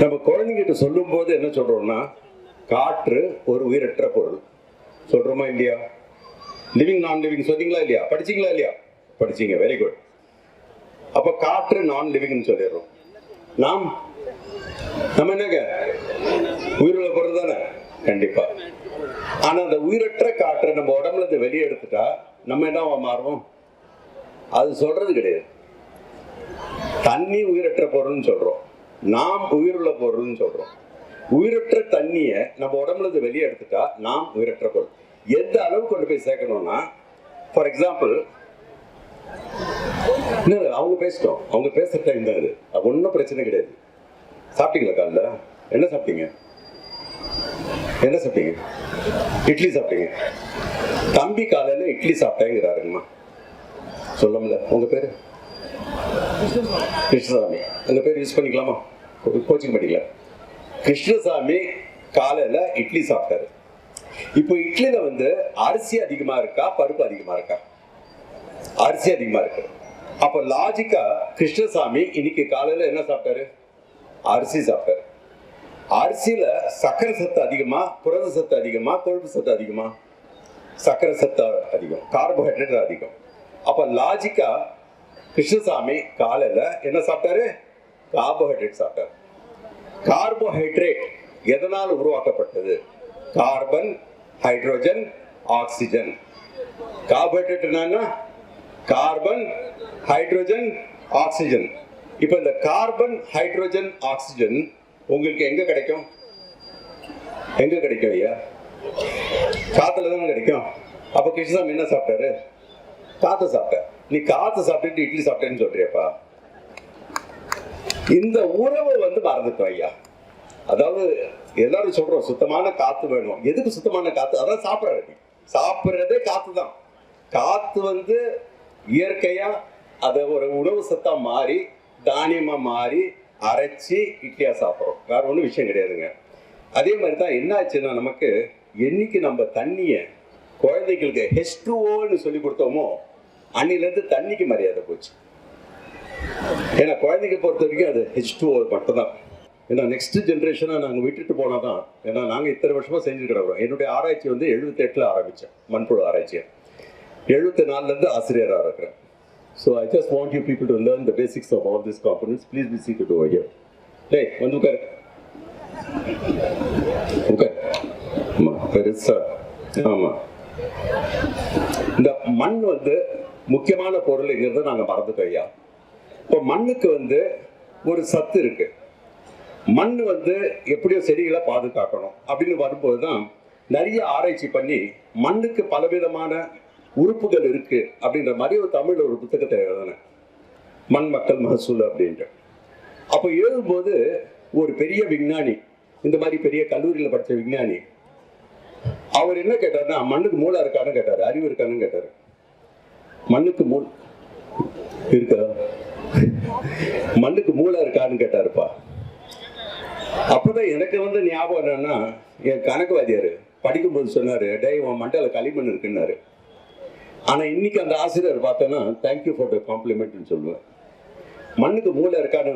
நம்ம குழந்தைங்கிட்ட சொல்லும் போது என்ன சொல்றோம்னா காற்று ஒரு உயிரற்ற பொருள். சொல்றோமா இல்லையா? லிவிங் நான் லிவிங் சொன்னீங்களா இல்லையா? படிச்சீங்களா இல்லையா? படிச்சீங்க வெரி குட் அப்ப காற்று நான் லிவிங்னு சொல்லிடுறோம். நாம் நம்ம என்னங்க? உயிருள்ள பொருள் தானே? கண்டிப்பா. ஆனா அந்த உயிரற்ற காற்றை நம்ம உடம்புல இருந்து வெளியே எடுத்துட்டா நம்ம என்னவா மாறுவோம்? அது சொல்றது கிடையாது. தண்ணி உயிரற்ற பொருள்னு சொல்றோம். நாம் உயிருள்ள பொருள்னு சொல்றோம். உயிரற்ற தண்ணியை நம்ம உடம்புல இருந்து வெளியே எடுத்துட்டா நாம் உயிரற்ற பொருள். எந்த அளவு கொண்டு போய் சேர்க்கணும்னா ஃபார் எக்ஸாம்பிள் அவங்க பேசிட்டோம். அவங்க பேசுற டைம் தான் அது ஒன்றும் பிரச்சனை கிடையாது. சாப்பிட்டீங்களா காலைல? என்ன சாப்பிட்டீங்க? என்ன சாப்பிட்டீங்க? இட்லி சாப்பிட்டீங்க. தம்பி காலையில இட்லி சாப்பிட்டேங்கிறாருங்கம்மா. சொல்லமுல உங்க பேரு? கிருஷ்ணசாமி அந்த பேர் யூஸ் பண்ணிக்கலாமா? கோச்சிங் படிக்கல. கிருஷ்ணசாமி காலையில இட்லி சாப்பிட்டாரு. இப்போ இட்லியில வந்து அரிசி அதிகமா இருக்கா பருப்பு அதிகமா இருக்கா? அரிசி அதிகமா இருக்கு. அப்ப லாஜிக்கா கிருஷ்ணசாமி இன்னைக்கு காலையில என்ன சாப்பிட்டாரு? அரிசி சாப்பிட்டாரு. அரிசியில சக்கரை சத்து அதிகமா புரத சத்து அதிகமா கொழுப்பு சத்து அதிகமா? சக்கரை சத்து அதிகம் கார்போஹைட்ரேட் அதிகம். அப்ப லாஜிக்கா கிருஷ்ணசாமி காலையில என்ன சாப்பிட்டாரு? கார்போஹைட்ரேட் சாப்பிட்டாரு. கார்போஹைட்ரேட் எதனால் உருவாக்கப்பட்டது? Carbon hydrogen oxygen. கார்போஹைட்ரேட் என்னன்னா கார்பன் ஹைட்ரோஜன் ஆக்சிஜன். இப்போ இந்த கார்பன் ஹைட்ரோஜன் ஆக்சிஜன் உங்களுக்கு எங்க கிடைக்கும்? எங்க கிடைக்கும் ஐயா? காத்துல தானே கிடைக்கும். அப்ப கிருஷ்ணசாமி என்ன சாப்பிட்டாரு? காத்து சாப்பிட்ட நீ காத்து சாப்பிட்டுட்டு இட்லி சாப்பிட்டேன்னு சொல்றியப்பா. இந்த உறவை வந்து மறந்துட்டோம் ஐயா. அதாவது எல்லாரும் சொல்றோம் சுத்தமான காத்து வேணும். எதுக்கு சுத்தமான காத்து? அதான் சாப்பிட்றது சாப்பிட்றதே காத்து தான் காத்து வந்து இயற்கையா அதை ஒரு உணவு சத்தா மாறி தானியமா மாறி அரைச்சி இட்லியா சாப்பிட்றோம். வேற ஒன்றும் விஷயம் கிடையாதுங்க. அதே மாதிரி தான் என்ன ஆச்சுன்னா நமக்கு என்னைக்கு நம்ம தண்ணியை குழந்தைகளுக்கு ஹெச்டுஓன்னு சொல்லி கொடுத்தோமோ அன்னிலேருந்து தண்ணிக்கு மரியாதை போச்சு. ஏன்னா குழந்தைங்க பொறுத்த வரைக்கும் அது ஹெச் டூ மட்டும்தான் ஏன்னா நெக்ஸ்ட் ஜென்ரேஷனை நாங்கள் விட்டுட்டு போனால் தான் ஏன்னா நாங்கள் இத்தனை வருஷமாக செஞ்சு கிடக்குறோம் என்னுடைய ஆராய்ச்சி வந்து எழுபத்தெட்டில் ஆரம்பித்தேன் மண்புழு ஆராய்ச்சியை. எழுபத்தி நாலுலேருந்து ஆசிரியராக இருக்கிறேன். So I just want you people to learn the basics of all this components please be சீக்கிரம் டு ஐயர் டேய் வந்து உட்கார். உட்கார். ஆமாம் பெருசா. ஆமாம் இந்த மண் வந்து முக்கியமான பொருளுங்கிறத நாங்கள் மறந்துட்டோம் ஐயா. இப்போ மண்ணுக்கு வந்து ஒரு சத்து இருக்கு. மண் வந்து எப்படியோ செடிகளை பாதுகாக்கணும் அப்படின்னு வரும்போது தான் நிறைய ஆராய்ச்சி பண்ணி மண்ணுக்கு பலவிதமான உறுப்புகள் இருக்கு அப்படின்ற மாதிரி ஒரு தமிழ் ஒரு புத்தகத்தை எழுதினேன். மண் மக்கள் மகசூல் அப்படின்ட்டு. அப்போ எழுதும்போது ஒரு பெரிய விஞ்ஞானி இந்த மாதிரி பெரிய கல்லூரியில் படித்த விஞ்ஞானி அவர் என்ன கேட்டார்னா மண்ணுக்கு மூளை இருக்கான்னு கேட்டார் அறிவு இருக்கான்னு கேட்டார். மண்ணுக்கு மூள் இருக்கா? மண்ணுக்கு மூளை இருக்கான்னு கேட்டாருப்பா. அப்பதான் எனக்கு வந்து ஞாபகம் என்னன்னா என் கணக்கு வாத்தியாரு படிக்கும்போது சொன்னாரு டே உன் மண்டல களிமண் இருக்குன்னாரு. ஆனா இன்னைக்கு அந்த ஆசிரியர் பார்த்தோன்னா தேங்க்யூ ஃபார் த காம்ப்ளிமெண்ட்னு சொல்லுவேன் மண்ணுக்கு மூளை இருக்கான்னு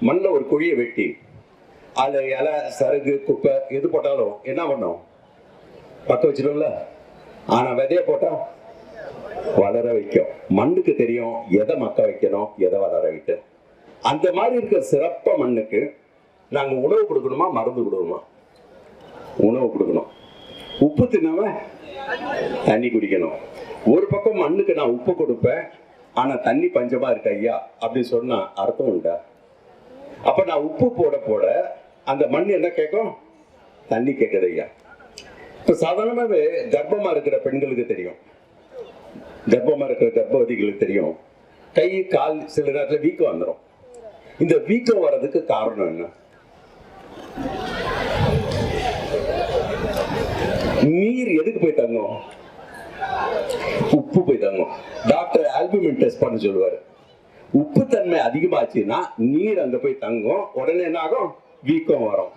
மண்ணில் ஒரு குழியை வெட்டி அதில் இலை சருகு குப்பை எது போட்டாலும் என்ன பண்ணும்? பக்க வச்சிடும்ல ஆனா விதைய போட்டா வளர வைக்கும். மண்ணுக்கு தெரியும் எதை மக்க வைக்கணும் எதை வளர வைக்கணும் அந்த மாதிரி இருக்க சிறப்ப மண்ணுக்கு நாங்க உணவு கொடுக்கணுமா மருந்து கொடுக்கணுமா? உணவு கொடுக்கணும். உப்பு தின்னவன் தண்ணி குடிக்கணும். ஒரு பக்கம் மண்ணுக்கு நான் உப்பு கொடுப்பேன் ஆனா தண்ணி பஞ்சமா இருக்க ஐயா அப்படின்னு சொன்னா அர்த்தம் உண்டா? அப்ப நான் உப்பு போட போட அந்த மண் என்ன கேட்கும்? தண்ணி கேட்குது ஐயா. இப்ப சாதாரணமாவே கர்ப்பமா இருக்கிற பெண்களுக்கு தெரியும். கர்ப்பமாக இருக்கிற கர்ப்பவதிகளுக்கு தெரியும். கை கால் சில நேரத்தில் வீக்கம் வந்துடும் இந்த வீக்கம் வர்றதுக்கு காரணம் என்ன? நீர் எதுக்கு போய் தங்கும்? உப்பு போய் தங்கும். டாக்டர் ஆல்புமின் டெஸ்ட் பண்ண சொல்லுவார். உப்பு தன்மை அதிகமாச்சுன்னா நீர் அங்க போய் தங்கும். உடனே என்ன ஆகும்? வீக்கம் வரும்.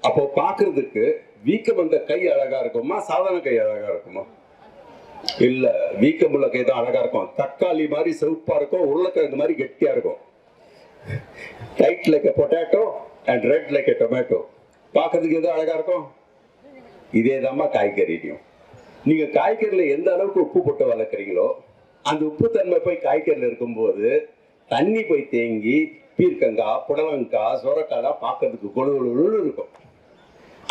அப்போ பாக்குறதுக்கு வீக்கம் வந்த கை அழகா இருக்குமா? சாதாரண கை அழகா இருக்குமா? இல்ல வீக்கம் உள்ள கை தான் அழகா இருக்கும். தக்காளி மாதிரி செவப்பா இருக்கும் உருளைக்கிழங்கு மாதிரி கெட்டியா இருக்கும். Tight like potato and red like tomato பார்க்கறதுக்கு எதுவும் அழகா இருக்கும்? இதே தாம்மா காய்கறிலையும் நீங்க காய்கறியில எந்த அளவுக்கு உப்பு போட்டு வளர்க்குறீங்களோ அந்த உப்பு தன்மை போய் காய்கறியில் இருக்கும்போது தண்ணி போய் தேங்கி பீர்க்கங்காய் புடலங்காய் சுரக்காய்லாம் பார்க்கறதுக்கு கொழு இருக்கும்.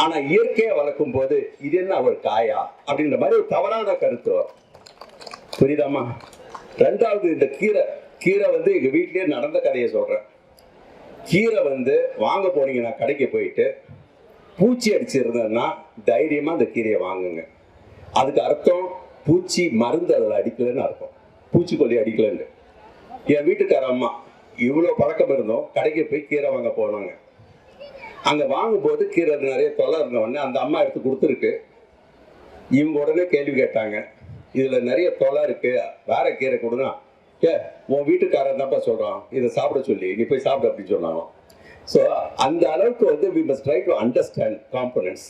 ஆனா இயற்கையை வளர்க்கும் போது இது என்ன அவர் காயா அப்படின்ற மாதிரி ஒரு தவறான கருத்து. வரும் புரியுதாம்மா? ரெண்டாவது இந்த கீரை கீரை வந்து எங்க வீட்லயே நடந்த கதையை சொல்றேன். கீரை வந்து வாங்க போனீங்கன்னா கடைக்கு போயிட்டு பூச்சி அடிச்சிருந்தேன்னா தைரியமா அந்த கீரையை வாங்குங்க. அதுக்கு அர்த்தம் பூச்சி மருந்து அதில் அடிக்கலன்னு அர்த்தம். பூச்சிக்கொல்லி அடிக்கலன்னு. என் வீட்டுக்கார அம்மா இவ்வளோ பழக்கம் இருந்தோம் கடைக்கு போய் கீரை வாங்க போனாங்க. அங்கே வாங்கும்போது கீரை நிறைய தொலை இருந்த உடனே அந்த அம்மா எடுத்து கொடுத்துருக்கு. இவங்க உடனே கேள்வி கேட்டாங்க. இதில் நிறைய தொலை இருக்கு. வேற கீரை கொடுனா ஏ உன் வீட்டுக்காரன் தான்ப்பா சொல்கிறான் இதை சாப்பிட சொல்லி நீ போய் சாப்பிட அப்படின்னு சொன்னாங்க ஸோ அந்த அளவுக்கு வந்து we must try to understand components